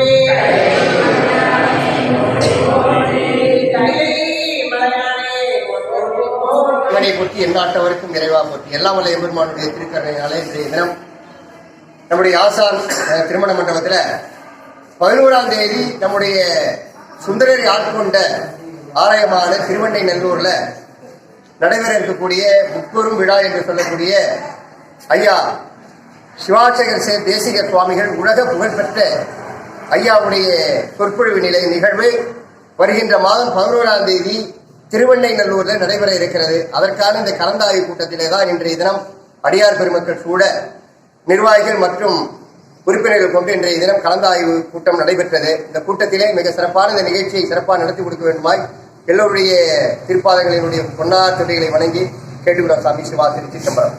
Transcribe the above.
போற்றி இவனை போற்றி நிறைவா போற்றி. எல்லா வல்ல எம்பெருமானுடைய திருக்கரணையினாலே இன்றைய தினம். நம்முடைய ஆசான் திருமண மண்டபத்தில் பதினோராம் தேதி நம்முடைய சுந்தரரை ஆட்கொண்ட ஆலயமான திருவண்ணை நல்லூர்ல நடைபெற இருக்கக்கூடிய முப்பெரும் விழா என்று சொல்லக்கூடிய ஐயா சிவாச்சகர் சே தேசிக சுவாமிகள் உலக புகழ்பெற்ற ஐயாவுடைய சொற்பொழிவு நிலை நிகழ்வு. வருகின்ற மாதம் பதினோராம் தேதி திருவெண்ணைநல்லூர்ல நடைபெற இருக்கிறது. அதற்கான இந்த கலந்தாய்வு கூட்டத்திலே தான் இன்றைய தினம் அடியார் பெருமக்கள் கூட நிர்வாகிகள் மற்றும் உறுப்பினர்கள் கொண்டு இன்றைய தினம் கலந்தாய்வு கூட்டம் நடைபெற்றது. இந்த கூட்டத்திலே மிக சிறப்பான இந்த நிகழ்ச்சியை சிறப்பாக நடத்தி கொடுக்க வேண்டுமாய் எல்லோருடைய திருப்பாதங்களினுடைய பொன்னார் தொகைகளை வணங்கி கேட்டுக்கிறோம் சாமி சிவா திரு சிதம்பரம்.